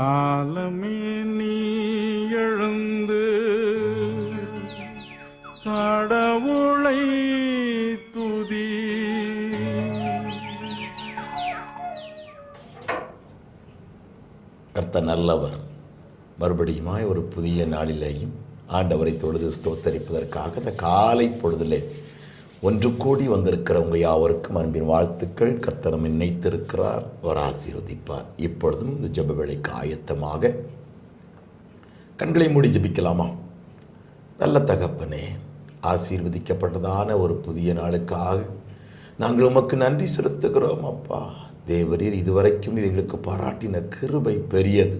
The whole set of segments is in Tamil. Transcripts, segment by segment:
காலமே நீ எழுந்து கடவுளை துதி. கர்த்த நல்லவர். மறுபடியுமாய் ஒரு புதிய நாளிலேயும் ஆண்டவரை தொழுது ஸ்தோத்தரிப்பதற்காக இந்த காலை பொழுதிலே ஒன்று கூடி வந்திருக்கிற உங்கள் யாவருக்கும் அன்பின் வாழ்த்துக்கள். கர்த்தனம் நினைத்திருக்கிறார் அவர் ஆசீர்வதிப்பார். இப்பொழுதும் இந்த ஜப வேலைக்கு ஆயத்தமாக கண்களை மூடி ஜெபிக்கலாமா? நல்ல தகப்பனே ஆசீர்வதிக்கப்பட்டதான ஒரு புதிய நாளுக்காக நாங்கள் உமக்கு நன்றி செலுத்துகிறோம் அப்பா. தேவரீர் இதுவரைக்கும் எங்களுக்கு பாராட்டின கிருபை பெரியது.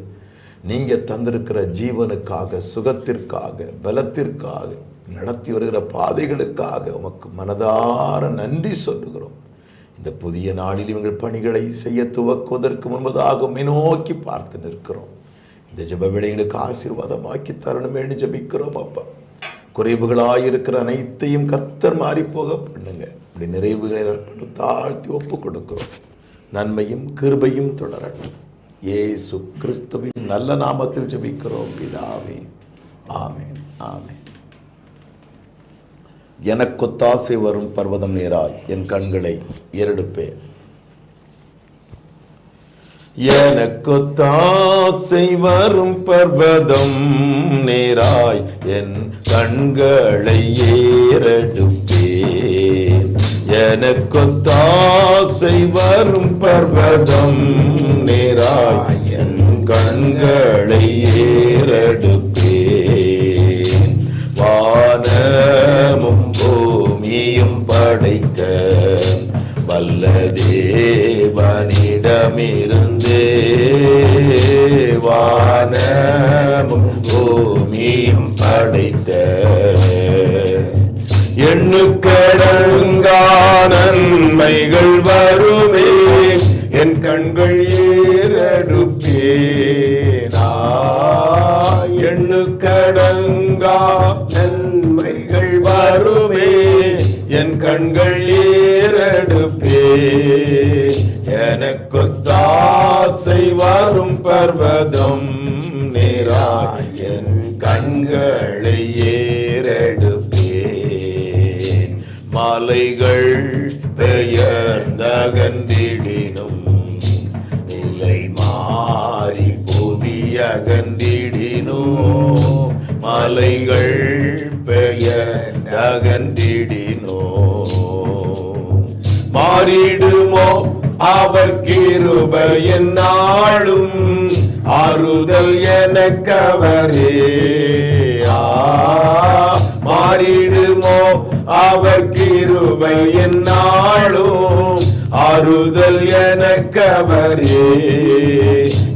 நீங்கள் தந்திருக்கிற ஜீவனுக்காக சுகத்திற்காக பலத்திற்காக நடத்தி வருகிற பாதைகளுக்காக உமக்கு மனதார நன்றி சொல்லுகிறோம். இந்த புதிய நாளில் இவங்கள் பணிகளை செய்ய துவக்குவதற்கு முன்பதாக நோக்கி பார்த்து நிற்கிறோம். இந்த ஜப வேளைகளுக்கு ஆசீர்வாதமாக்கி தரணுமேனு ஜபிக்கிறோம் அப்பா. குறைவுகளாக இருக்கிற அனைத்தையும் கர்த்தர் மாறி போக பண்ணுங்க. இப்படி நிறைவுகளை தாழ்த்தி ஒப்பு கொடுக்கிறோம். நன்மையும் கிருபையும் தொடரட்டும். இயேசு கிறிஸ்துவின் நல்ல நாமத்தில் ஜபிக்கிறோம் பிதாவே. ஆமேன் ஆமேன். எனக்கு தாசை வரும் பர்வதம் நேராய் என் கண்களை எருடுப்பேன் எனக்கு தாசை வரும் பர்வதம் நேராய் என் கண்களை ஏறடுப்பேன் எனக்கு தாசை வரும் பர்வதம் நேராய் பெயர்ந்தகன்றிடினும் நிலை மாறி புதியகன்றிடினோ மலைகள் பெயர் அகந்திடினோ மாறிடுமோ அவர் கிருபையின் நாளும் ஆறுதல் எனக்கவரே. ஆ, மாறிடுமோ அவர் கிருபை என்னாலும் ஆறுதல் எனக்கவரே.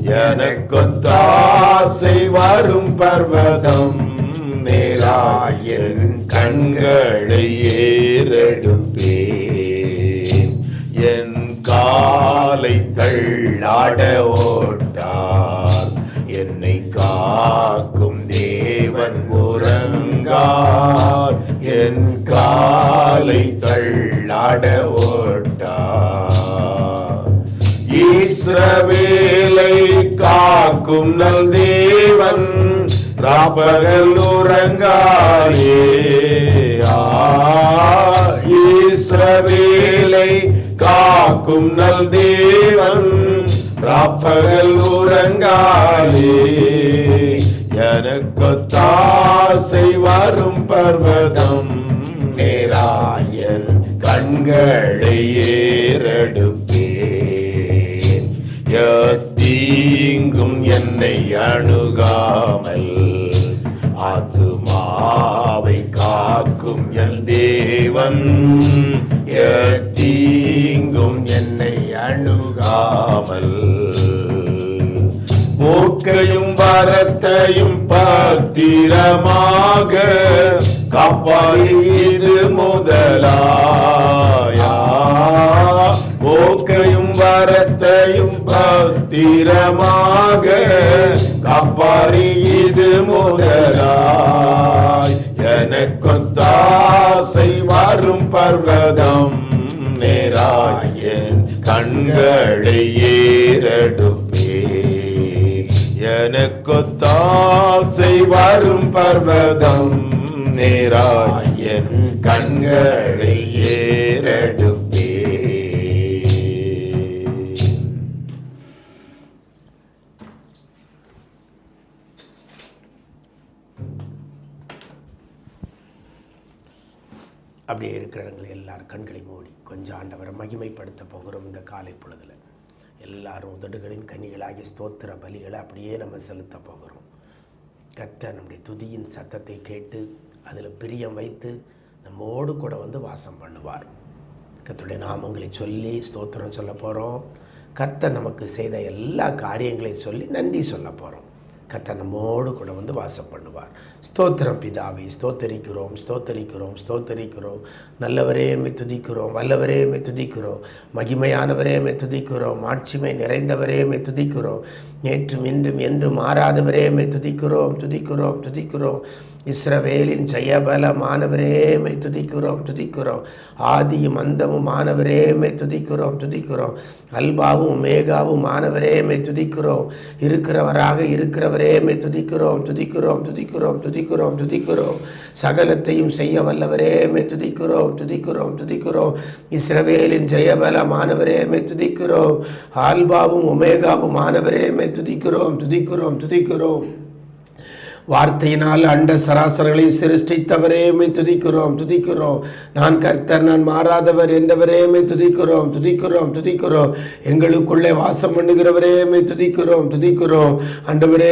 எனக்கொத்தாசை வரும் பர்வதம் நேராயன் கண்களை ஏறெடுப்பே என் காலை தள்ளாட ஓட்டார். என்னை காக்கும் தேவன் உறங்கார். என் காலை தள்ளாட ஓட்டா. ஈஸ்ரவேலை காக்கும் நல் தேவன் ராபகல் உறங்காயே ஆ, காக்கும் நல் தேவன் ராப்பகல் உறங்காயே எனக்கு தாசை வரும் பர்வதம் கண்களை ஏறெடுப்பேன் தீங்கும் என்னை அணுகாமல் ஆத்துமாவை காக்கும் என் தேவன். தீங்கும் என்னை அணுகாமல் மூக்கையும் வரத்தையும் பத்திரமாக காப்பாயிது முதலா போக்கையும் பத்திரமாக காப்பாரி இது முதலாய். எனக்கும் தாசை வரும் பர்வதம் நேராயன் கண்களை ஏறடுப்பே எனக்கு தாசை வரும் பர்வதம் நேராயன் கண்களை அப்படியே இருக்கிறவங்களை எல்லாரும் கண்களை மூடி கொஞ்சம் ஆண்டவரை மகிமைப்படுத்த போகிறோம் இந்த காலை பொழுதில். எல்லாரும் உதடுகளின் கனிகளாகி ஸ்தோத்திர பலிகளை அப்படியே நம்ம செலுத்த போகிறோம். கத்த நம்முடைய துதியின் சத்தத்தை கேட்டு அதில் பிரியம் வைத்து நம்மோடு கூட வந்து வாசம் பண்ணுவார். கத்துடைய நாமங்களை சொல்லி ஸ்தோத்திரம் சொல்ல போகிறோம் கர்த்தர் நமக்கு செய்த எல்லா காரியங்களையும் சொல்லி நன்றி சொல்ல போகிறோம் கத்த கூட வந்து வாசம் பண்ணுவார் ஸ்தோத்திரம் பிதாவை ஸ்தோத்தரிக்கிறோம் ஸ்தோத்தரிக்கிறோம் ஸ்தோத்தரிக்கிறோம். நல்லவரையுமே துதிக்கிறோம் வல்லவரையுமே துதிக்கிறோம். மகிமையானவரையுமே துதிக்கிறோம். ஆட்சிமை நிறைந்தவரையுமே துதிக்கிறோம். நேற்றும் இன்றும் என்றும் மாறாதவரேமை துதிக்கிறோம் துதிக்கிறோம் துதிக்கிறோம். இஸ்ரவேலின் ஜெயபலமானவரே மை துதிக்கிறோம் துதிக்கிறோம். ஆதியும் அந்தமும் மாணவரேமை துதிக்கிறோம் துதிக்கிறோம். அல்பாவும் மேகாவும் மாணவரேமை துதிக்கிறோம். இருக்கிறவராக இருக்கிறவரேமை துதிக்கிறோம் துதிக்கிறோம் துதிக்கிறோம் துதிக்கிறோம் துதிக்கிறோம். சகலத்தையும் செய்ய வல்லவரேமை துதிக்கிறோம் துதிக்கிறோம் துதிக்கிறோம். இஸ்ரவேலின் ஜெயபலமானவரே மை துதிக்கிறோம். ஆல்பாவும் ஒமேகாவும் तुति करो तुति करो तुति करो வார்த்தையினால் அண்ட சராசரங்களை சிருஷ்டித்தவரேமை துதிக்கிறோம் துதிக்கிறோம். நான் கர்த்தர் நான் மாறாதவர் என்றவரேமை துதிக்கிறோம் துதிக்கிறோம் துதிக்கிறோம். எங்களுக்குள்ளே வாசம் பண்ணுகிறவரேமே துதிக்கிறோம் துதிக்கிறோம். ஆண்டவரே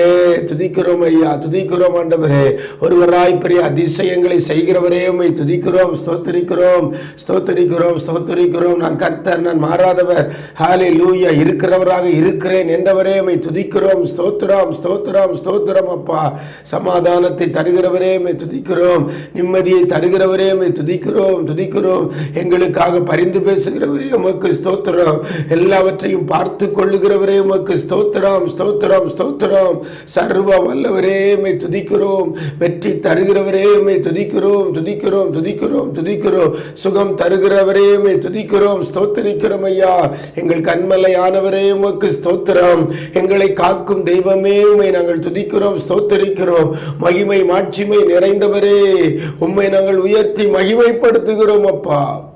துதிக்கிறோம் ஐயா துதிக்கிறோம் ஆண்டவரே. ஒருவராய் பெரிய அதிசயங்களை செய்கிறவரே மை துதிக்கிறோம் ஸ்தோத்தரிக்கிறோம் ஸ்தோத்தரிக்கிறோம் ஸ்தோத்தரிக்கிறோம். நான் கர்த்தர் நான் மாறாதவர். ஹாலே லூயா இருக்கிறவராக இருக்கிறேன் என்றவரே மை துதிக்கிறோம். ஸ்தோத்திரம் ஸ்தோத்திரம் ஸ்தோத்திரம் அப்பா. சமாதானத்தை தருகிறவரே மே துதிக்கிறோம். நிம்மதியை தருகிறவரே மே துதிக்கிறோம். துதிக்கிறோம். எங்களுக்காக பரிந்து பேசுகிறவரே உமக்கு ஸ்தோத்திரம். எல்லாவற்றையும் பார்த்து கொள்ளுகிறவரே உமக்கு ஸ்தோத்திரம். ஸ்தோத்திரம். ஸ்தோத்திரம். சர்வ வல்லவரே மே துதிக்கிறோம். வெற்றி தருகிறவரே மே துதிக்கிறோம். துதிக்கிறோம். துதிக்கிறோம். துதிக்கிறோம். சுகம் தருகிறவரே மே துதிக்கிறோம். ஸ்தோத்தரிக்கிறோம் ஐயா. எங்கள் கண்மலையானவரே உமக்கு ஸ்தோத்திரம். எங்களை காக்கும் தெய்வமே உமை நாங்கள் துதிக்கிறோம். ஸ்தோத்தரிக்கிறோம். மகிமை மாட்சிமை நிறைந்தவரே. உம்மை நாங்கள் உயர்த்தி மகிமைப்படுத்துகிறோம் அப்பா.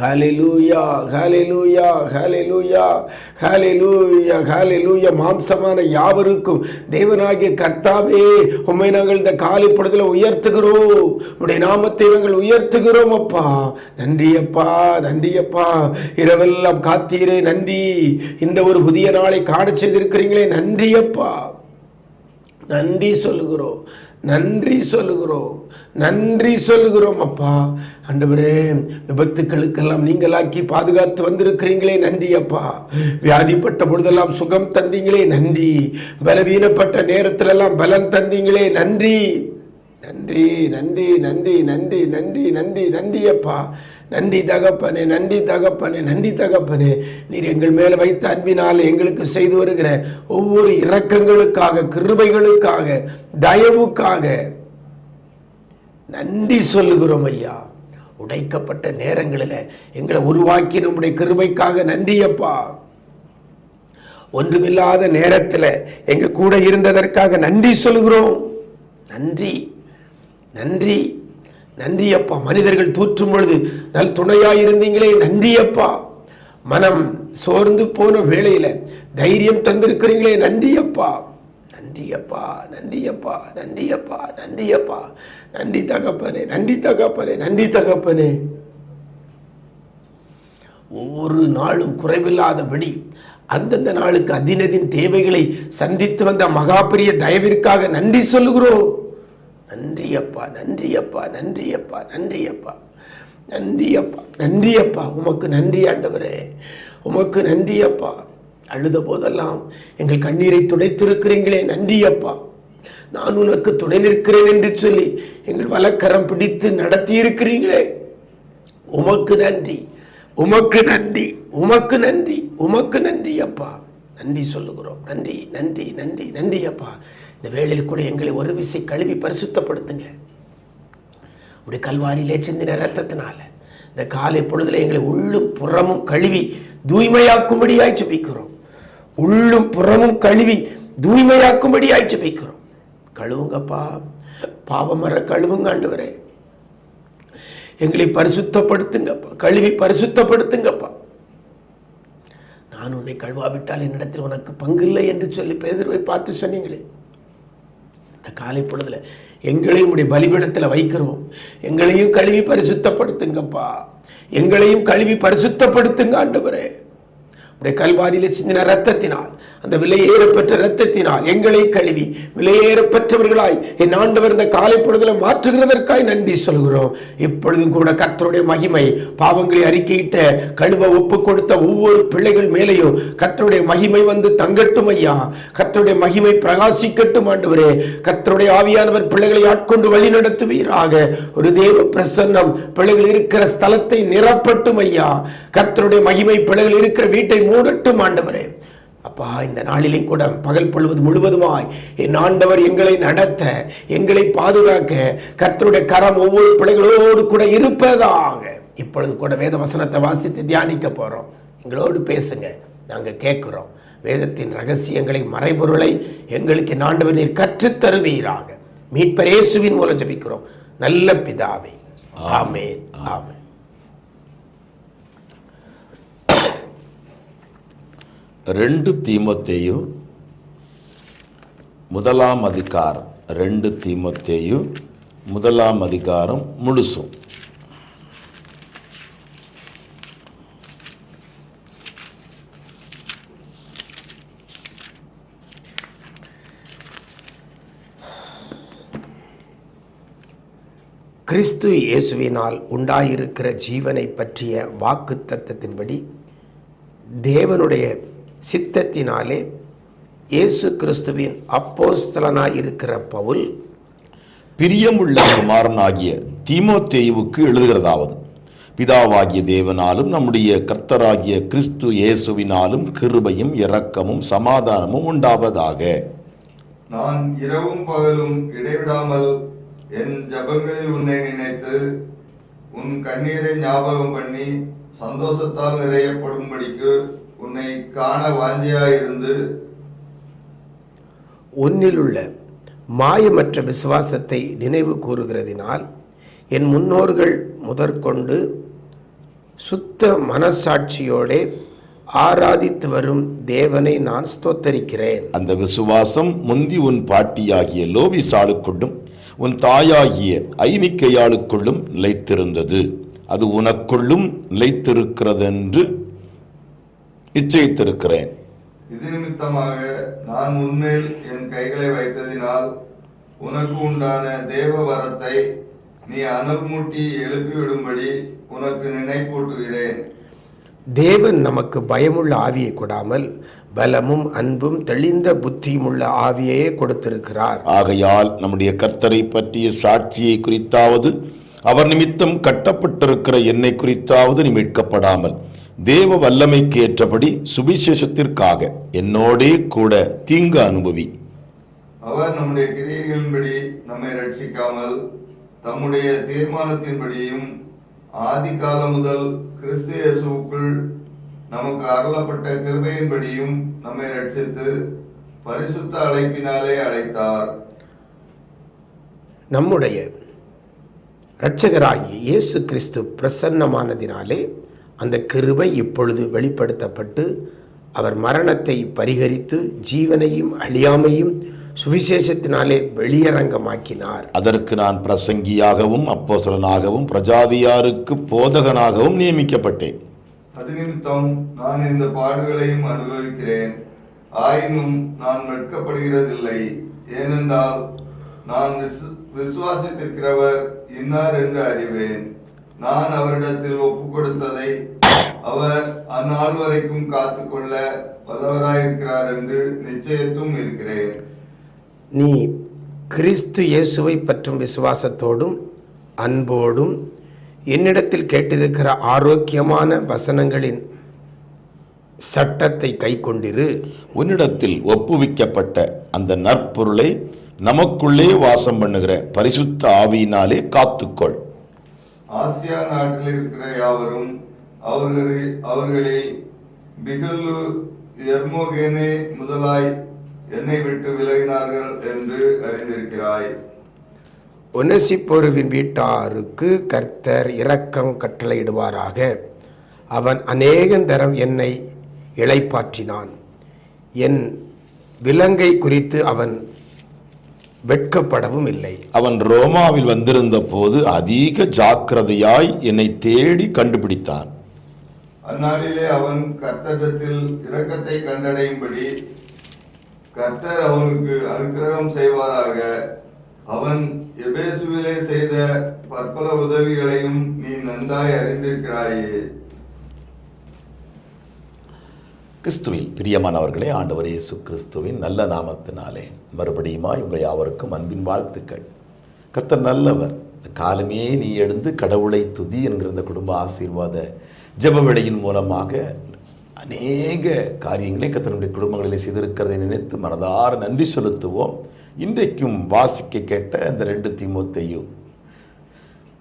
ஹalleluya ஹalleluya ஹalleluya ஹalleluya ஹalleluya. மாம்சமான யாவருக்கும் தேவனாகிய கர்த்தாவே உம்மை நாங்கள் இந்த காலிப்படத்தில் உயர்த்துகிறோம். உடைய நாமத்தை நாங்கள் உயர்த்துகிறோம் அப்பா. நன்றி அப்பா. நன்றி அப்பா. இரவெல்லாம் காத்தீரே நன்றி. இந்த ஒரு புதிய நாளை காண செய்திருக்கிறீங்களே நன்றி அப்பா. நன்றி சொல்லுகிறோம். நன்றி சொல்லுகிறோம். நன்றி சொல்லுகிறோம் அப்பா. அண்டவரே விபத்துக்களுக்கெல்லாம் நீங்களாக்கி பாதுகாத்து வந்திருக்கிறீங்களே நன்றி அப்பா. வியாதிப்பட்ட பொழுதெல்லாம் சுகம் தந்தீங்களே நன்றி. பலவீனப்பட்ட நேரத்திலெல்லாம் பலன் தந்தீங்களே நன்றி. நன்றி நன்றி நன்றி நன்றி நன்றி நன்றி நன்றி அப்பா. நன்றி தகப்பனே நன்றி தகப்பனே நன்றி தகப்பனே. நீர் எங்கள் மேலே வைத்த அன்பினால் எங்களுக்கு செய்து வருகிற ஒவ்வொரு இரக்கங்களுக்காக கிருபைகளுக்காக தயவுக்காக நன்றி சொல்லுகிறோம் ஐயா. உடைக்கப்பட்ட நேரங்களில் எங்களை உருவாக்கி நம்முடைய கிருபைக்காக நன்றி அப்பா. ஒன்றுமில்லாத நேரத்தில் எங்க கூட இருந்ததற்காக நன்றி சொல்கிறோம் நன்றி நன்றி. நன்றி அப்பா மனிதர்கள் தூற்றும் பொழுது நல் துணையாக இருந்தீங்களே நன்றி அப்பா மனம் சோர்ந்து போன வேளையில தைரியம் தந்திருக்கிறீங்களே. நன்றி அப்பா நன்றி அப்பா நன்றி அப்பா நன்றி அப்பா நன்றி அப்பா நன்றி தகப்பனே. நன்றி தகப்பனே. நன்றி தகப்பனே. ஒவ்வொரு நாளும் குறைவில்லாதபடி அந்தந்த நாளுக்கு அதினதின் தேவைகளை சந்தித்து வந்த மகாபிரிய தயவிற்காக நன்றி சொல்லுகிறோம். நன்றி அப்பா நன்றி அப்பா நன்றி அப்பா நன்றி அப்பா அப்பா அப்பா உமக்கு நன்றி ஆண்டவரே. உமக்கு நன்றியப்பா. அழுத போதெல்லாம் எங்கள் கண்ணீரை துடைத்திருக்கிறீங்களே நன்றியப்பா. நான் உனக்கு துணை நிற்கிறேன் என்று சொல்லி எங்கள் வலக்கரம் பிடித்து நடத்தி இருக்கிறீங்களே உமக்கு நன்றி உமக்கு நன்றி உமக்கு நன்றி உமக்கு நன்றி அப்பா நன்றி சொல்லுகிறோம். நன்றி நன்றி நன்றி நன்றி அப்பா இந்த வேளையில் கூட எங்களை ஒரு விசை கழுவி பரிசுத்தப்படுத்துங்க. உடைய கல்வாரியிலே சிந்தின ரத்தத்தினால இந்த காலை பொழுதுல எங்களை உள்ளும் புறமும் கழுவி தூய்மையாக்கும்படியாய் ஜெபிக்கிறோம். உள்ளும் புறமும் கழுவி தூய்மையாக்கும்படியாய் ஜெபிக்கிறோம். கழுவுங்கப்பா பாவமர கழுவுங்க ஆண்டவரே. எங்களை பரிசுத்தப்படுத்துங்கப்பா கழுவி பரிசுத்தப்படுத்துங்கப்பா. நான் உன்னை கழுவாவிட்டால் என்னிடத்தில் உனக்கு பங்கு இல்லை என்று சொல்லி பேதர்வை பார்த்து சொன்னீங்களே. இந்த காலை பொழுதுல எங்களையும் உடைய பலிபீடத்தில் வைக்கிறோம். எங்களையும் கழுவி பரிசுத்தப்படுத்துங்கப்பா. எங்களையும் கழுவி பரிசுத்தப்படுத்துங்க ஆண்டவரே. உடைய கல்வாரியில் சிந்தின ரத்தத்தினால் அந்த விலையேறப்பெற்ற ரத்தத்தினால் எங்களை கழுவி விலையேறப்பெற்றவர்களாய் என் ஆண்டவர் இந்த காலை பொழுதுல மாற்றுகிறதற்காய் நன்றி சொல்கிறோம். இப்பொழுதும் கூட கர்த்தருடைய மகிமை பாவங்களை அறிக்கையிட்ட கழுவ ஒப்பு கொடுத்த ஒவ்வொரு பிள்ளைகள் மேலேயும் கர்த்தருடைய மகிமை வந்து தங்கட்டும் ஐயா. கர்த்தருடைய மகிமை பிரகாசிக்கட்டும் ஆண்டவரே. கர்த்தருடைய ஆவியானவர் பிள்ளைகளை ஆட்கொண்டு வழி நடத்துவீராக. ஒரு தேவ பிரசன்னம் பிள்ளைகள் இருக்கிற ஸ்தலத்தை நிரப்பட்டும் ஐயா. கர்த்தருடைய மகிமை பிள்ளைகள் இருக்கிற வீட்டை மூடட்டும் ஆண்டவரே. அப்பா இந்த நாளிலும் கூட பகல் பொழுவது முழுவதுமாய் என் ஆண்டவர் எங்களை நடத்த எங்களை பாதுகாக்க கர்த்தருடைய கரம் ஒவ்வொரு பிள்ளைகளோடு கூட இருப்பதாக. இப்பொழுது கூட வேத வசனத்தை வாசித்து தியானிக்க போறோம். எங்களோடு பேசுங்க. நாங்க கேட்கிறோம் வேதத்தின் ரகசியங்களை மறைபொருளை எங்களுக்கு என் ஆண்டவர் நீர் கற்றுத் தருவீராக. மீட்பர் இயேசுவின் மூலம் ஜெபிக்கிறோம். நல்ல பிதாவே. ஆமென். ஆமென். ரெண்டு தீமத்தையும் முதலாம் அதிகாரம் ரெண்டு தீமத்தையும் முதலாம் அதிகாரம் முழுசும். கிறிஸ்து இயேசுவினால் உண்டாயிருக்கிற ஜீவனை பற்றிய வாக்கு தத்தத்தின்படி தேவனுடைய சித்தத்தினாலே இயேசு கிறிஸ்துவின் அப்போஸ்தலனாய் இருக்கிற பவுல் பிரியமுள்ள குமாரனாகிய தீமோத்தேயுவுக்கு எழுதுகிறதாவது. பிதாவாகிய தேவனாலும் நம்முடைய கர்த்தராகிய கிறிஸ்து இயேசுவினாலும் கிருபையும் இரக்கமும் சமாதானமும் உண்டாவதாக. நான் இரவும் பகலும் இடைவிடாமல் என் ஜபங்களில் உன்னை நினைத்து உன் கண்ணீரை ஞாபகம் பண்ணி சந்தோஷத்தால் நிறையப்படும்படிக்கு உன்னை காண வாஞ்சியாயிருந்து உன்னிலுள்ள மாயமற்ற விசுவாசத்தை நினைவு கூறுகிறதினால் என் முன்னோர்கள் முதற்கொண்டு சுத்த மனசாட்சியோடே ஆராதித்து வரும் தேவனை நான் ஸ்தோத்தரிக்கிறேன். அந்த விசுவாசம் முந்தி உன் பாட்டியாகிய லோவிசாளுக்குள்ளும் உன் தாயாகிய ஐனிக்கையாளுக்குள்ளும் நிலைத்திருந்தது. அது உனக்குள்ளும் நிலைத்திருக்கிறதென்று நிச்சயித்திருக்கிறேன் இது நிமித்தமாக நான் உன்மேல் என் கைகளை வைத்ததினால் உனக்கு உண்டான தேவ வரத்தை நீ அனல் மூட்டி எழுப்பிவிடும்படி உனக்கு நினைப்பூட்டுகிறேன். தேவன் நமக்கு பயமுள்ள ஆவியை கொடாமல் பலமும் அன்பும் தெளிந்த புத்தியுமுள்ள ஆவியையே கொடுத்திருக்கிறார். ஆகையால் நம்முடைய கர்த்தரை பற்றிய சாட்சியை குறித்தாவது அவர் நிமித்தம் கட்டப்பட்டிருக்கிற என்னை குறித்தாவது நீ மீட்கப்படாமல். தேவ வல்லமைக்கு ஏற்றபடி சுவிசேஷத்திற்காக என்னோடே கூட தீங்கு அனுபவி. அவர் நம்முடைய கிரியைகளின்படி நம்மை ரட்சிக்காமல் தம்முடைய தீர்மானத்தின்படியும் ஆதி காலம் முதல் கிறிஸ்து இயேசுவுக்குள் நமக்கு அருளப்பட்ட கிருபையின்படியும் நம்மை ரட்சித்து பரிசுத்த அழைப்பினாலே அழைத்தார். நம்முடைய இரட்சகராகிய இயேசு கிறிஸ்து பிரசன்னமானதினாலே அந்த கிருபை இப்பொழுது வெளிப்படுத்தப்பட்டு அவர் மரணத்தை பரிகரித்து ஜீவனையும் அழியாமையும் சுவிசேஷத்தினாலே வெளியரங்கமாக்கினார். அதற்கு நான் பிரசங்கியாகவும் அப்போசலனாகவும் பிரஜாதியாருக்கு போதகனாகவும் நியமிக்கப்பட்டேன். அது நிமித்தம் நான் இந்த பாடுகளையும் அனுபவிக்கிறேன். ஆயினும் நான் வெட்கப்படுகிறதில்லை. ஏனென்றால் நான் விசு- விசுவாசித்திருக்கிறவர் இன்னார் என்று அறிவேன். நான் அவரிடத்தில் ஒப்பு கொடுத்ததை அவர் அந்நாள் வரைக்கும் காத்துக்கொள்ள வல்லவராயிருக்கிறார் என்று நிச்சயத்தும் இருக்கிறேன். நீ கிறிஸ்து இயேசுவை பற்றும் விசுவாசத்தோடும் அன்போடும் என்னிடத்தில் கேட்டிருக்கிற ஆரோக்கியமான வசனங்களின் சட்டத்தை கைக்கொண்டிரு. உன்னிடத்தில் ஒப்புவிக்கப்பட்ட அந்த நற்பொருளை நமக்குள்ளே வாசம் பண்ணுகிற பரிசுத்த ஆவியினாலே காத்துக்கொள். ஆசியா நாட்டில் இருக்கிற யாவரும் அவர்களில் அவர்களில் பிகல்லு எர்மோகேனே முதலாய் என்னை விட்டு விலகினார்கள் என்று அறிந்திருக்கிறாய். ஒனசிப்பொருவின் வீட்டாருக்கு கர்த்தர் இரக்கம் கட்டளையிடுவாராக. அவன் அநேகந்தரம் என்னை இளைப்பாற்றினான். என் விலங்கை குறித்து அவன் வெட்கப்படவும் இல்லை. அவன் ரோமாவில் வந்திருந்த போது அதிக ஜாக்கிரதையாய் என்னை தேடி கண்டுபிடித்தான். அந்நாளிலே அவன் கர்த்தரிடத்தில் இரக்கத்தை கண்டடையும்படி கர்த்தர் அவனுக்கு அனுக்கிரகம் செய்வாராக. அவன் எபேசுவிலே செய்த பற்பல உதவிகளையும் நீ நன்றாய் அறிந்திருக்கிறாயே. கிறிஸ்துவில் பிரியமானவர்களே ஆண்டவர் இயேசு கிறிஸ்துவின் நல்ல நாமத்தினாலே மறுபடியுமாய் உங்கள் யாவருக்கும் அன்பின் வாழ்த்துக்கள். கர்த்தர் நல்லவர். காலமே நீ எழுந்து கடவுளை துதி என்கிற இந்த குடும்ப ஆசீர்வாத ஜப வேளையின் மூலமாக அநேக காரியங்களை கத்தனுடைய குடும்பங்களிலே செய்திருக்கிறதை நினைத்து மனதார நன்றி செலுத்துவோம். இன்றைக்கும் வாசிக்க கேட்ட இந்த ரெண்டு திமுத்தையும்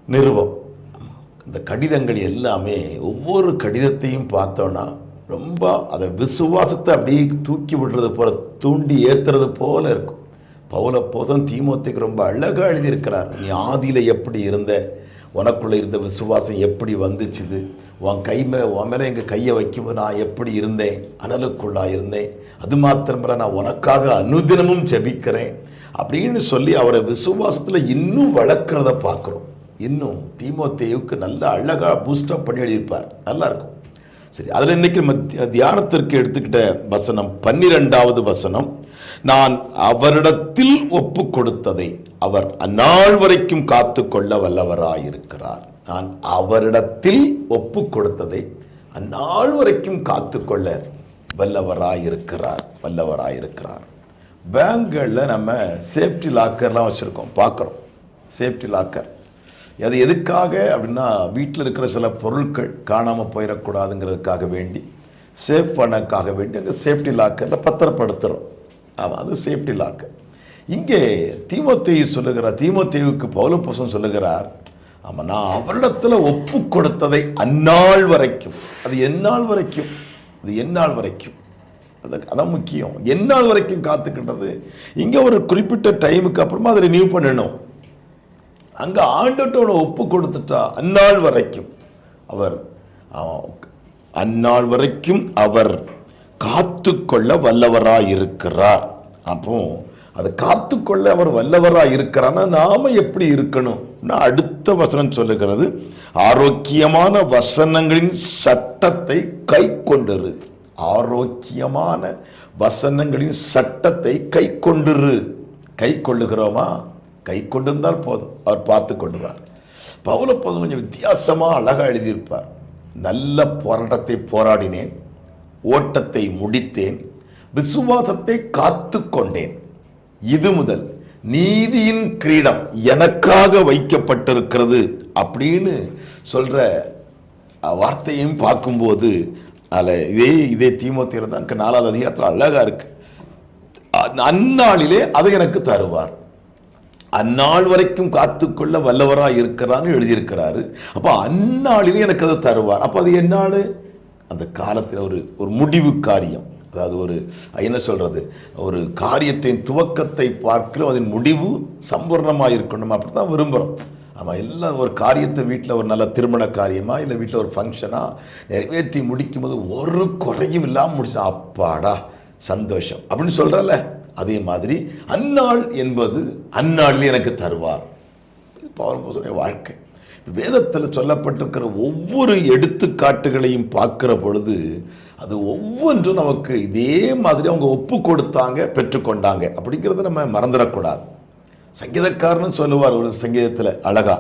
நிறுவம் இந்த கடிதங்கள் எல்லாமே ஒவ்வொரு கடிதத்தையும் பார்த்தோன்னா ரொம்ப அதை விசுவாசத்தை அப்படியே தூக்கி விடுறது போல தூண்டி ஏற்றுறது போல இருக்கும். பவுல போசம் தீமோத்தைக்கு ரொம்ப அழகாக எழுதியிருக்கிறார். நீ ஆதியில் எப்படி இருந்த? உனக்குள்ளே இருந்த விசுவாசம் எப்படி வந்துச்சுது? உன் கை மே உன் மேலே எங்கள் கையை வைக்கும் நான் எப்படி இருந்தேன்? அனலுக்குள்ளாக இருந்தேன். அது மாத்திரமில்ல நான் உனக்காக அனுதினமும் ஜெபிக்கிறேன். அப்படின்னு சொல்லி அவரை விசுவாசத்தில் இன்னும் வளர்க்குறத பார்க்குறோம். இன்னும் தீமோத்தேயுக்கு நல்ல அழகாக பூஸ்டப் பண்ணி எழுதியிருப்பார். நல்லாயிருக்கும். சரி அதில் இன்றைக்கி நம்ம தியானத்திற்கு எடுத்துக்கிட்ட வசனம் பன்னிரெண்டாவது வசனம் நான் அவரிடத்தில் ஒப்பு கொடுத்ததை அவர் அந்நாள் வரைக்கும் காத்து கொள்ள வல்லவராயிருக்கிறார். நான் அவரிடத்தில் ஒப்பு கொடுத்ததை அந்நாள் வரைக்கும் காத்துக்கொள்ள வல்லவராயிருக்கிறார் வல்லவராயிருக்கிறார். பேங்குகளில் நம்ம சேஃப்டி லாக்கர்லாம் வச்சுருக்கோம் பார்க்குறோம். Safety locker. அது எதுக்காக அப்படின்னா வீட்டில் இருக்கிற சில பொருட்கள் காணாமல் போயிடக்கூடாதுங்கிறதுக்காக வேண்டி சேஃப் பண்ணக்காக வேண்டி அங்கே சேஃப்டி லாக்கரில் பத்திரப்படுத்துகிறோம் ஆமாம் அது சேஃப்டி லாக்கர். இங்கே தீமோத்தேயு சொல்லுகிறார் தீமோத்தேயுக்கு பௌலப்பசம் சொல்லுகிறார் ஆமாம் நான் அவரிடத்தில் ஒப்பு கொடுத்ததை அந்நாள் வரைக்கும். அது எந்நாள் வரைக்கும். அது எந்நாள் வரைக்கும். அது அதான் முக்கியம். எந்நாள் வரைக்கும் காத்துக்கிட்டது. இங்கே ஒரு குறிப்பிட்ட டைமுக்கு அப்புறமா அதை ரினியூ பண்ணணும். அங்கே ஆண்டுட்டோட ஒப்பு கொடுத்துட்டா அந்நாள் வரைக்கும். அவர் அந்நாள் வரைக்கும் அவர் காத்து கொள்ள இருக்கிறார் அப்போ அதை காத்துக்கொள்ள அவர் வல்லவராக இருக்கிறான்னா நாம் எப்படி இருக்கணும்? அடுத்த வசனம் சொல்லுகிறது. ஆரோக்கியமான வசனங்களின் சட்டத்தை கை கொண்டிரு. ஆரோக்கியமான வசனங்களின் சட்டத்தை கை கொண்டிரு. கை கொள்ளுகிறோமா? கை கொண்டிருந்தால் போதும். அவர் பார்த்து கொள்ளுவார். பவுல போதும் கொஞ்சம் வித்தியாசமாக அழகாக எழுதியிருப்பார். நல்ல போராட்டத்தை போராடினேன். ஓட்டத்தை முடித்தேன். விசுவாசத்தை காத்து கொண்டேன் இது முதல். நீதியின் கிரீடம் எனக்காக வைக்கப்பட்டிருக்கிறது அப்படின்னு சொல்ற வார்த்தையும் பார்க்கும்போது அதில் இதே இதே தீமோத்தியில் தான் நாலாவது அதிகாரத்தில் அழகாக இருக்கு. அந்நாளிலே அதை எனக்கு தருவார். அந்நாள் வரைக்கும் காத்துக்கொள்ள வல்லவராக இருக்கிறான்னு எழுதியிருக்கிறாரு. அப்போ அந்நாளிலே எனக்கு அதை தருவார். அப்போ அது என்னாள்? அந்த காலத்தில் ஒரு ஒரு முடிவு காரியம். அதாவது ஒரு என்ன சொல்கிறது ஒரு காரியத்தின் துவக்கத்தை பார்க்கிறோம் அதன் முடிவு சம்பூர்ணமாக இருக்கணும் அப்படி தான் விரும்புகிறோம் ஆமாம் எல்லாம் ஒரு காரியத்தை வீட்டில் ஒரு நல்ல திருமண காரியமாக இல்லை வீட்டில் ஒரு ஃபங்க்ஷனாக நிறைவேற்றி முடிக்கும்போது ஒரு குறையும் இல்லாமல் முடிச்சு அப்பாடா சந்தோஷம். அப்படின்னு சொல்கிறல்ல அதே மாதிரி அந்நாள் என்பது அந்நாளில் எனக்கு தருவார். இது வாழ்க்கை. வேதத்தில் சொல்லப்பட்டிருக்கிற ஒவ்வொரு எடுத்துக்காட்டுகளையும் பார்க்குற பொழுது அது ஒவ்வொன்றும் நமக்கு இதே மாதிரி அவங்க ஒப்பு கொடுத்தாங்க பெற்றுக்கொண்டாங்க. அப்படிங்கிறத நம்ம மறந்துடக்கூடாது. சங்கீதக்காரன்னு சொல்லுவார் ஒரு சங்கீதத்தில் அழகா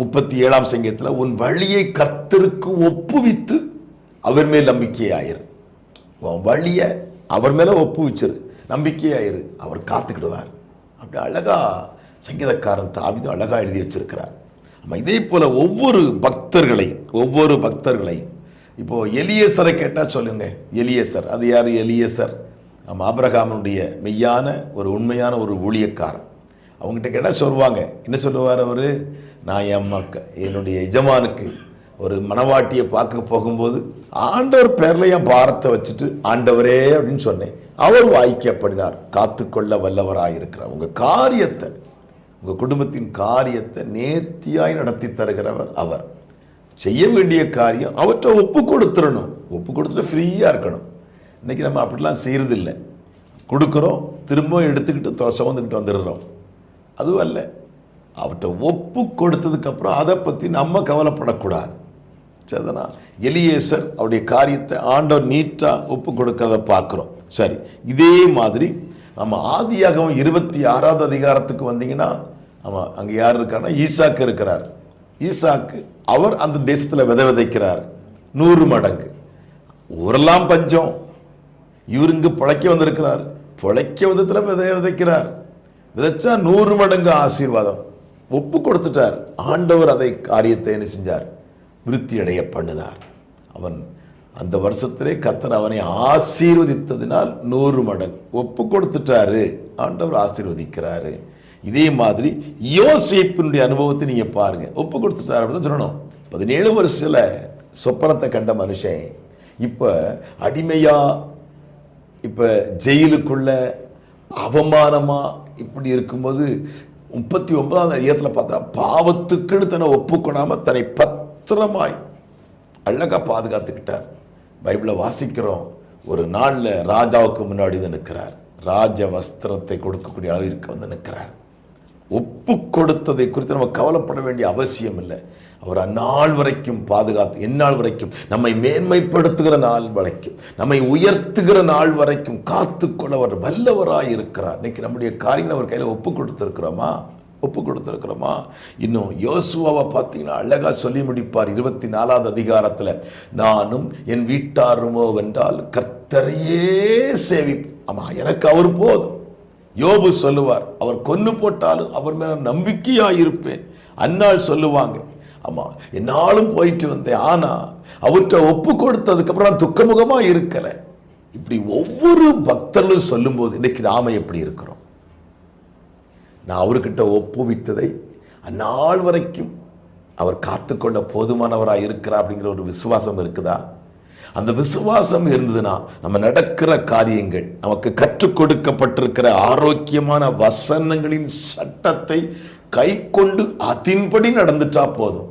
முப்பத்தி ஏழாம் சங்கீதத்தில் உன் வழியை கர்த்தருக்கு ஒப்புவித்து அவர் மேல் நம்பிக்கையாயிரு. உன் வழியை அவர் மேலே ஒப்புவிச்சிரு நம்பிக்கையாயிரு அவர் காத்துக்கிடுவார். அப்படி அழகா சங்கீதக்காரன் தாவிதம் அழகா எழுதி வச்சிருக்கிறார். நம்ம இதே போல ஒவ்வொரு பக்தர்களை ஒவ்வொரு பக்தர்களை இப்போ எலியசரை கேட்டால் சொல்லுங்க. எலியசர். அது யார்? எலியசர். நம்ம ஆபிரகாமனுடைய மெய்யான ஒரு உண்மையான ஒரு ஊழியக்காரன். அவங்ககிட்ட கேட்டால் சொல்லுவாங்க. என்ன சொல்லுவார் அவர்? நான் என் மக்க என்னுடைய எஜமானுக்கு ஒரு மனவாட்டியை பார்க்க போகும்போது ஆண்டவர் பேரில் என் பாரத்தை வச்சுட்டு ஆண்டவரே அப்படின்னு சொன்னேன். அவர் வாய்க்கப்படினார் காத்துக்கொள்ள வல்லவராக இருக்கிறார். உங்கள் காரியத்தை உங்கள் குடும்பத்தின் காரியத்தை நேர்த்தியாய் நடத்தி தருகிறவர் அவர். செய்ய வேண்டிய காரியம் அவற்றை ஒப்பு கொடுத்துடணும் ஒப்பு கொடுத்துட்டு ஃப்ரீயாக இருக்கணும். இன்றைக்கி நம்ம அப்படிலாம் செய்கிறதில்லை கொடுக்குறோம் திரும்ப எடுத்துக்கிட்டு சுமந்துக்கிட்டு வந்துடுறோம். அதுவும் அல்ல. அவற்றை ஒப்பு கொடுத்ததுக்கப்புறம் அதை பற்றி நம்ம கவலைப்படக்கூடாது. சரிதானா? எலியேசர் அவருடைய காரியத்தை ஆண்டவர் நீட்டாக ஒப்பு கொடுக்கறத பார்க்குறோம். சரி இதே மாதிரி நம்ம ஆதியாகவும் இருபத்தி ஆறாவது அதிகாரத்துக்கு வந்தீங்கன்னா ஆமாம் அங்கே யார் இருக்காருன்னா ஈசாக்கு இருக்கிறார். ஈசாக்கு அவர் அந்த தேசத்தில் விதை விதைக்கிறார். நூறு மடங்கு. ஊரெல்லாம் பஞ்சம். இவர் இங்கு பிழைக்க வந்திருக்கிறார். பிழைக்க வந்ததுல விதை விதைக்கிறார். விதைச்சா நூறு மடங்கு ஆசீர்வாதம். ஒப்பு கொடுத்துட்டார். ஆண்டவர் அதை காரியத்தை என்ன செஞ்சார்? விருத்தி அடைய பண்ணினார். அவன் அந்த வருஷத்திலே கத்தர் அவனை ஆசீர்வதித்ததினால் நூறு மடங்கு. ஒப்பு கொடுத்துட்டாரு. ஆண்டவர் ஆசீர்வதிக்கிறாரு. இதே மாதிரி யோசிப்பினுடைய அனுபவத்தை நீங்க பாருங்க. ஒப்பு கொடுத்துட்டாரு அப்படின்னு சொல்லணும். பதினேழு வருஷத்துல சொப்பனத்தை கண்ட மனுஷன் இப்ப அடிமையா இப்ப ஜெயிலுக்குள்ள அவமானமா இப்படி இருக்கும்போது முப்பத்தி ஒன்பதாம் அதிகாரத்தில் பார்த்தா பாவத்துக்குன்னு தன்னை ஒப்புக்கொடாம தன்னை பத்திரமாய் அழகா பாதுகாத்துக்கிட்டார். பைபிளை வாசிக்கிறோம். ஒரு நாளில் ராஜாவுக்கு முன்னாடி வந்து நிற்கிறார். ராஜ வஸ்திரத்தை கொடுக்கக்கூடிய அளவிற்கு வந்து நிற்கிறார். ஒப்பு கொடுத்ததை குறித்து நம்ம கவலைப்பட வேண்டிய அவசியம் இல்லை அவர் அந்நாள் வரைக்கும் பாதுகாத்து எந்நாள் வரைக்கும் நம்மை மேன்மைப்படுத்துகிற நாள் வரைக்கும் நம்மை உயர்த்துகிற நாள் வரைக்கும் காத்துக்கொள்ள அவர் இருக்கிறார். இன்னைக்கு நம்முடைய காரியங்களை அவர் கையில் ஒப்பு கொடுத்துருக்கிறோமா ஒப்பு கொடுத்துருக்கிறோமா இன்னும் யோசுவாவை பார்த்தீங்கன்னா அழகாக சொல்லி முடிப்பார் இருபத்தி நாலாவது அதிகாரத்தில் நானும் என் வீட்டாருமோ வென்றால் கர்த்தரையே சேவிப்போம் ஆமாம் எனக்கு அவர் போதும். யோபு சொல்லுவார் அவர் கொன்று போட்டாலும் அவர் மேல நம்பிக்கையா இருப்பேன் அன்னாள் சொல்லுவாங்க ஆமா என்னாலும் போயிட்டு வந்தேன். ஆனா அவர்கிட்ட ஒப்பு கொடுத்ததுக்கு அப்புறம் துக்கமுகமா இருக்கல. இப்படி ஒவ்வொரு பக்தர்களும் சொல்லும்போது இன்னைக்கு நாம எப்படி இருக்கிறோம்? நான் அவர்கிட்ட ஒப்புவித்ததை அந்நாள் வரைக்கும் அவர் காத்துக்கொண்ட போதுமானவராக இருக்கிறார் அப்படிங்கிற ஒரு விசுவாசம் இருக்குதா? அந்த விசுவாசம் இருந்ததுன்னா நம்ம நடக்கிற காரியங்கள் நமக்கு கற்றுக் கொடுக்கப்பட்டிருக்கிற ஆரோக்கியமான வசனங்களின் சட்டத்தை கை கொண்டு அதின்படி நடந்துட்டா போதும்.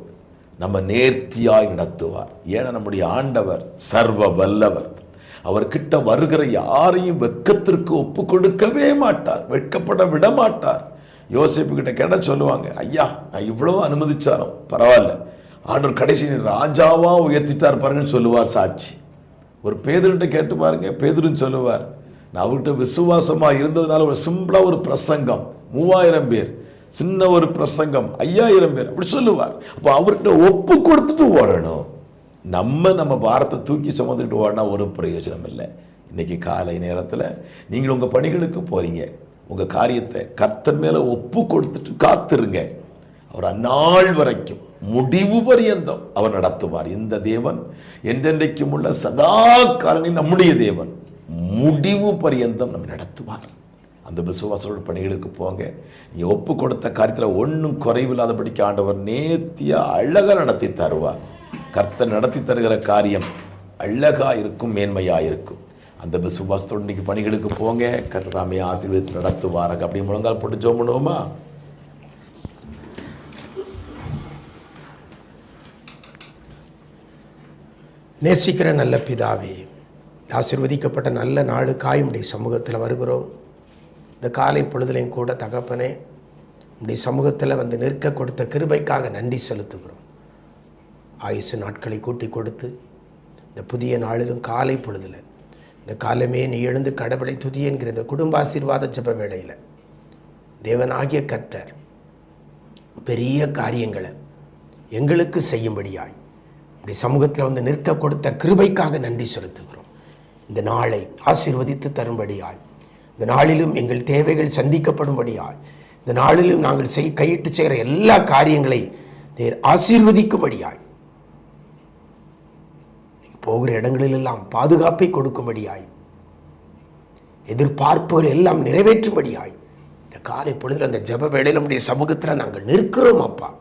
நம்ம நேர்த்தியாய் நடத்துவார். ஏன்னா நம்முடைய ஆண்டவர் சர்வ வல்லவர். அவர்கிட்ட வருகிற யாரையும் வெட்கத்திற்கு ஒப்பு கொடுக்கவே மாட்டார் வெட்கப்பட விட மாட்டார். யோசிப்பு கிட்ட கேட்ட சொல்லுவாங்க ஐயா நான் இவ்வளவு அனுமதிச்சாரோ பரவாயில்ல. ஆண்டவர் கடைசி ராஜாவா உயர்த்திட்டார் பாருங்கன்னு சொல்லுவார் சாட்சி. ஒரு பேதர்கிட்ட கேட்டு பாருங்க பேதுருன்னு சொல்லுவார். நான் அவர்கிட்ட விசுவாசமாக இருந்ததுனால ஒரு சிம்பிளாக ஒரு பிரசங்கம். மூவாயிரம் பேர். சின்ன ஒரு பிரசங்கம். ஐயாயிரம் பேர். அப்படி சொல்லுவார். அப்போ அவர்கிட்ட ஒப்பு கொடுத்துட்டு ஓடணும். நம்ம நம்ம பாரத்தை தூக்கி சுமந்துக்கிட்டு ஓடினா ஒரு பிரயோஜனம் இல்லை. இன்னைக்கு காலை நேரத்தில் நீங்கள் உங்கள் பணிகளுக்கு போகிறீங்க உங்கள் காரியத்தை கத்தன் மேலே ஒப்பு கொடுத்துட்டு காத்துருங்க. அவர் அந்நாள் வரைக்கும். முடிவு பரியந்தம் அவர் நடத்துவார். இந்த தேவன் என்றென்றைக்கும் உள்ள சதா காலனில் நம்முடைய தேவன் முடிவு பரியந்தம் நம்ம நடத்துவார். அந்த விசுவாசோட பணிகளுக்கு போங்க. நீ ஒப்பு கொடுத்த காரியத்தில் ஒன்றும் குறைவில்லாதபடிக்கு ஆண்டவர் நேர்த்தியா அழகா நடத்தி தருவார். கர்த்தர் நடத்தி தருகிற காரியம் அழகாக இருக்கும் மேன்மையாக இருக்கும். அந்த விசுவாசத்தோடு இன்னைக்கு பணிகளுக்கு போங்க. கர்த்தர் தாமே ஆசீர்வதித்து நடத்துவாராக. அப்படி முழங்கால் போட்டு ஜோம் பண்ணுவோமா? நேசிக்கிற நல்ல பிதாவே ஆசிர்வதிக்கப்பட்ட நல்ல நாளுக்காய் உடைய சமூகத்தில் வருகிறோம். இந்த காலை பொழுதுலையும் கூட தகப்பனே உடைய சமூகத்தில் வந்து நிற்க கொடுத்த கிருபைக்காக நன்றி செலுத்துகிறோம். ஆயுசு நாட்களை கூட்டி கொடுத்து இந்த புதிய நாளிலும் காலை பொழுதில் இந்த காலமே நீ எழுந்து கடவுளை துதி என்கிற இந்த குடும்ப ஆசீர்வாத ஜப வேளையில் தேவனாகிய கர்த்தர் பெரிய காரியங்களை எங்களுக்கு செய்யும்படியாய் இப்படி சமூகத்தில் வந்து நிற்க கொடுத்த கிருபைக்காக நன்றி செலுத்துகிறோம். இந்த நாளை ஆசீர்வதித்து தரும்படியாய். இந்த நாளிலும் எங்கள் தேவைகள் சந்திக்கப்படும்படியாய். இந்த நாளிலும் நாங்கள் செய் கையிட்டு செய்கிற எல்லா காரியங்களை நேர் ஆசீர்வதிக்கும்படியாய். போகிற இடங்களிலெல்லாம் பாதுகாப்பை கொடுக்கும்படியாய். எதிர்பார்ப்புகள் எல்லாம் நிறைவேற்றும்படியாய். இந்த காலை பொழுதில் அந்த ஜப வேளையில் நம்முடைய சமூகத்தில் நாங்கள் நிற்கிறோம் அப்பா.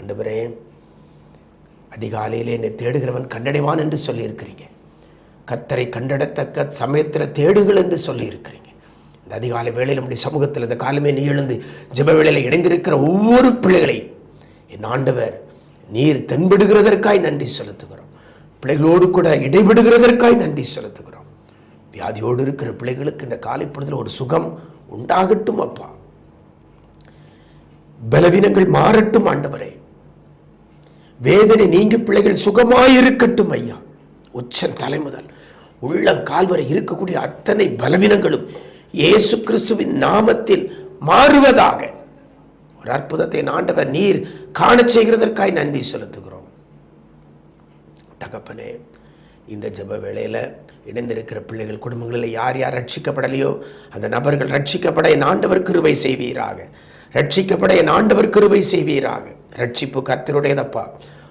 ஆண்டவரே அதிகாலையிலே என்னை தேடுகிறவன் கண்டடைவான் என்று சொல்லியிருக்கிறீங்க. கத்தரை கண்டடத்தக்க சமயத்தில் தேடுங்கள் என்று சொல்லியிருக்கிறீங்க. இந்த அதிகாலை வேளையில் நம்முடைய சமூகத்தில் இந்த காலமே நீ எழுந்து ஜெப வேளையில் இணைந்திருக்கிற ஒவ்வொரு பிள்ளைகளையும் என் ஆண்டவர் நீர் தென்படுகிறதற்காய் நன்றி செலுத்துகிறோம். பிள்ளைகளோடு கூட இடைபடுகிறதற்காய் நன்றி செலுத்துகிறோம். வியாதியோடு இருக்கிற பிள்ளைகளுக்கு இந்த காலை ஒரு சுகம் உண்டாகட்டும் அப்பா. பலவீனங்கள் மாறட்டும் ஆண்டவரே. வேதனை நீங்கி பிள்ளைகள் சுகமாயிருக்கட்டும் ஐயா. உச்சன் தலை முதல் உள்ளம் கால்வரை இருக்கக்கூடிய அத்தனை பலவீனங்களும் இயேசு கிறிஸ்துவின் நாமத்தில் மாறுவதாக. ஒரு அற்புதத்தை ஆண்டவர் நீர் காண செய்கிறதற்காய் நன்றி செலுத்துகிறோம். தகப்பனே இந்த ஜெப வேளையில் இணைந்திருக்கிற பிள்ளைகள் குடும்பங்களில் யார் யார் ரட்சிக்கப்படலையோ அந்த நபர்கள் ரட்சிக்கப்பட என் ஆண்டவர் கிருவை செய்வீராக. ரட்சிக்கப்பட என் ஆண்டவர் கிருபை செய்வீராக. ரட்சிப்பு கர்த்தருடையதப்பா.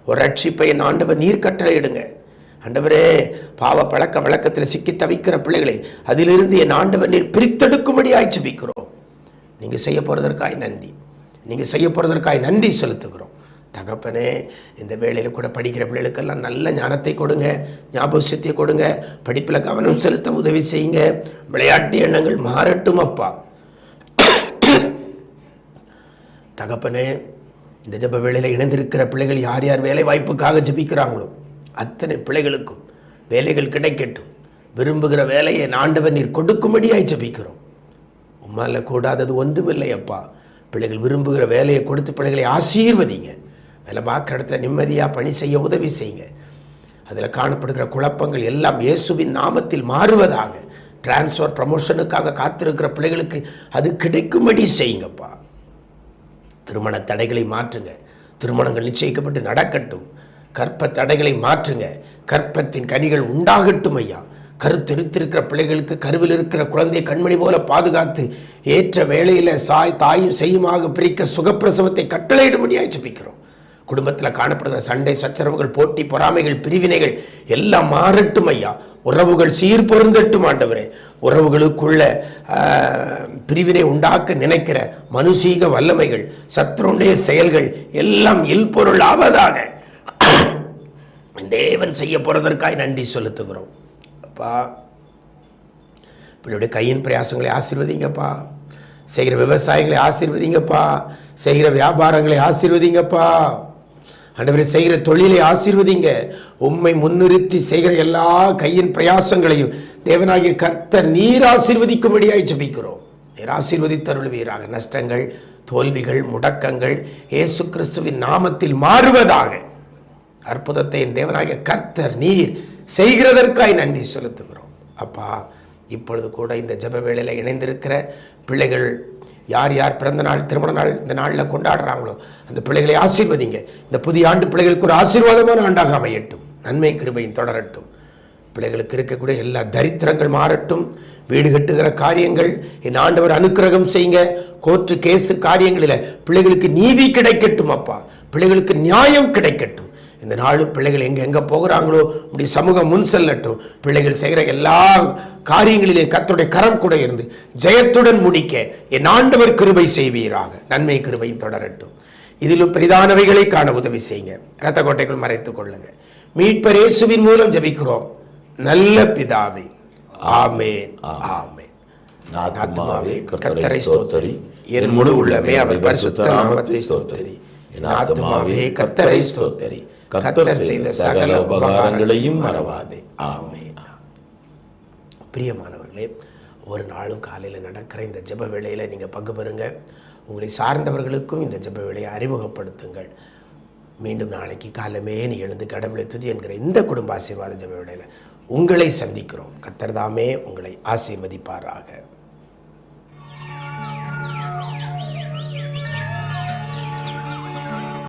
ஒரு ரட்சிப்பை என் ஆண்டவர் நீர் கட்டளையிடுங்க ஆண்டவரே பாவ பழக்க வழக்கத்தில் சிக்கி தவிக்கிற பிள்ளைகளை அதிலிருந்து என் ஆண்டவர் நீர் பிரித்தெடுக்கும்படி ஜெபிக்கிறோம். நீங்கள் செய்ய போகிறதற்காய் நன்றி. நீங்கள் செய்ய போகிறதற்காய் நன்றி செலுத்துகிறோம். தகப்பனே இந்த வேலையில் கூட படிக்கிற பிள்ளைகளுக்கெல்லாம் நல்ல ஞானத்தை கொடுங்க ஞாபகத்தை கொடுங்க படிப்பில் கவனம் செலுத்த உதவி செய்யுங்க. விளையாட்டு எண்ணங்கள் மாறட்டும் அப்பா. தகப்பனே இந்த ஜப வேலையில் இணைந்திருக்கிற பிள்ளைகள் யார் யார் வேலை வாய்ப்புக்காக ஜபிக்கிறாங்களோ அத்தனை பிள்ளைகளுக்கும் வேலைகள் கிடைக்கட்டும். விரும்புகிற வேலையை நாண்டவன் நீர் கொடுக்கும்படியாய் ஜபிக்கிறோம். உம்மால கூடாதது ஒன்றுமில்லை அப்பா. பிள்ளைகள் விரும்புகிற வேலையை கொடுத்து பிள்ளைகளை ஆசீர்வதிங்க. வேலை பார்க்குற இடத்துல நிம்மதியாக பணி செய்ய உதவி செய்யுங்க அதில் காணப்படுகிற குழப்பங்கள் எல்லாம் இயேசுவின் நாமத்தில் மாறுவதாக டிரான்ஸ்ஃபர் ப்ரமோஷனுக்காக காத்திருக்கிற பிள்ளைகளுக்கு அது கிடைக்கும்படி செய்யுங்கப்பா. திருமண தடைகளை மாற்றுங்க. திருமணங்கள் நிச்சயிக்கப்பட்டு நடக்கட்டும். கற்ப தடைகளை மாற்றுங்க. கற்பத்தின் கனிகள் உண்டாகட்டும் ஐயா. கருத்தெருத்திருக்கிற பிள்ளைகளுக்கு கருவில் இருக்கிற குழந்தையை கண்மணி போல பாதுகாத்து ஏற்ற வேளையில் சாய் தாயும் செய்யுமாக பிரிக்க சுகப்பிரசவத்தை கட்டளையிடும்படியாக ஜபிக்கிறோம். குடும்பத்தில் காணப்படுகிற சண்டை சச்சரவுகள் போட்டி பொறாமைகள் பிரிவினைகள் எல்லாம் மாறட்டும் ஐயா. உறவுகள் சீர் பொருந்தட்டும் ஆண்டவரே. உறவுகளுக்குள்ள பிரிவினை உண்டாக்க நினைக்கிற மனுஷீக வல்லமைகள் சத்ருடைய செயல்கள் எல்லாம் இல்பொருள் ஆவதாக. தேவன் செய்ய போறதற்காய் நன்றி செலுத்துகிறோம். அப்பா பிள்ளையுடைய கையின் பிரயாசங்களை ஆசீர்வதிங்கப்பா. செய்கிற விவசாயங்களை ஆசீர்வதிங்கப்பா. செய்கிற வியாபாரங்களை ஆசீர்வதிங்கப்பா. ஆண்டவரே செய்கிற தொழிலை ஆசீர்வதிங்க. உம்மை முன்னிறுத்தி செய்கிற எல்லா கையின் பிரயாசங்களையும் தேவனாகிய கர்த்தர் நீர் ஆசீர்வதிக்கும்படியாய் ஜபிக்கிறோம். நீர் ஆசீர்வதித்தருள்வீராக நஷ்டங்கள் தோல்விகள் முடக்கங்கள் இயேசு கிறிஸ்துவின் நாமத்தில் மாறுவதாக. அற்புதத்தை என் தேவனாகிய கர்த்தர் நீர் செய்கிறதற்காய் நன்றி செலுத்துகிறோம். அப்பா இப்பொழுது கூட இந்த ஜப வேளையில் இணைந்திருக்கிற பிள்ளைகள் யார் யார் பிறந்த நாள் திருமண நாள் இந்த நாளில் கொண்டாடுறாங்களோ அந்த பிள்ளைகளை ஆசீர்வதிங்க. இந்த புதிய ஆண்டு பிள்ளைகளுக்கு ஒரு ஆசீர்வாதமான ஆண்டாக அமையட்டும். நன்மை கிருபையும் தொடரட்டும். பிள்ளைகளுக்கு இருக்கக்கூடிய எல்லா தரித்திரங்கள் மாறட்டும். வீடு கட்டுகிற காரியங்கள் என் ஆண்டவர் அனுக்கிரகம் செய்யுங்க. கோர்ட்டு கேஸு காரியங்களில் பிள்ளைகளுக்கு நீதி கிடைக்கட்டும் அப்பா. பிள்ளைகளுக்கு நியாயம் கிடைக்கட்டும். இந்த நாளும் பிள்ளைகள் எங்கே எங்கே போகிறாங்களோ? இப்படி சமூகம் முன் செல்லட்டும் பிள்ளைகள் செய்கிற எல்லா காரியங்களிலே கர்த்தருடைய கரம் கூட இருந்து ஜெயத்துடன் முடிக்க என் ஆண்டவர் கிருபை செய்வீராக. நன்மை கிருபையும் தொடரட்டும். இதிலும் பெரிதானவைகளை காண உதவி செய்யுங்க. இரத்த கோட்டைகள் மறைத்துக் கொள்ளுங்க. மீட்பர் இயேசுவின் மூலம் ஜெபிக்கிறோம். நல்ல பிதாவே. ஆமேன். ஆமேன். ஆத்மாவே கர்த்தரை ஸ்தோத்தரி. என் முழு உள்ளமே அவர் பரிசுத்த நாமத்தை ஸ்தோத்தரி. என் ஆத்மாவே கர்த்தரை ஸ்தோத்தரி. கர்த்தர் செய்த சகல உபகாரங்களையும் மறவாதே. ஆமென். பிரியமானவர்களே ஒரு நாளும் காலையில் நடக்கிற இந்த ஜெப வேளையில் நீங்கள் பங்கு பெறுங்க. உங்களை சார்ந்தவர்களுக்கும் இந்த ஜெப வேளையை அறிமுகப்படுத்துங்கள். மீண்டும் நாளைக்கு காலமே நீ எழுந்து கடவுளை துதி என்கிற இந்த குடும்ப ஆசீர்வாத ஜெப வேளையில் உங்களை சந்திக்கிறோம். கத்தர்தாமே உங்களை ஆசீர்வதிப்பாராக.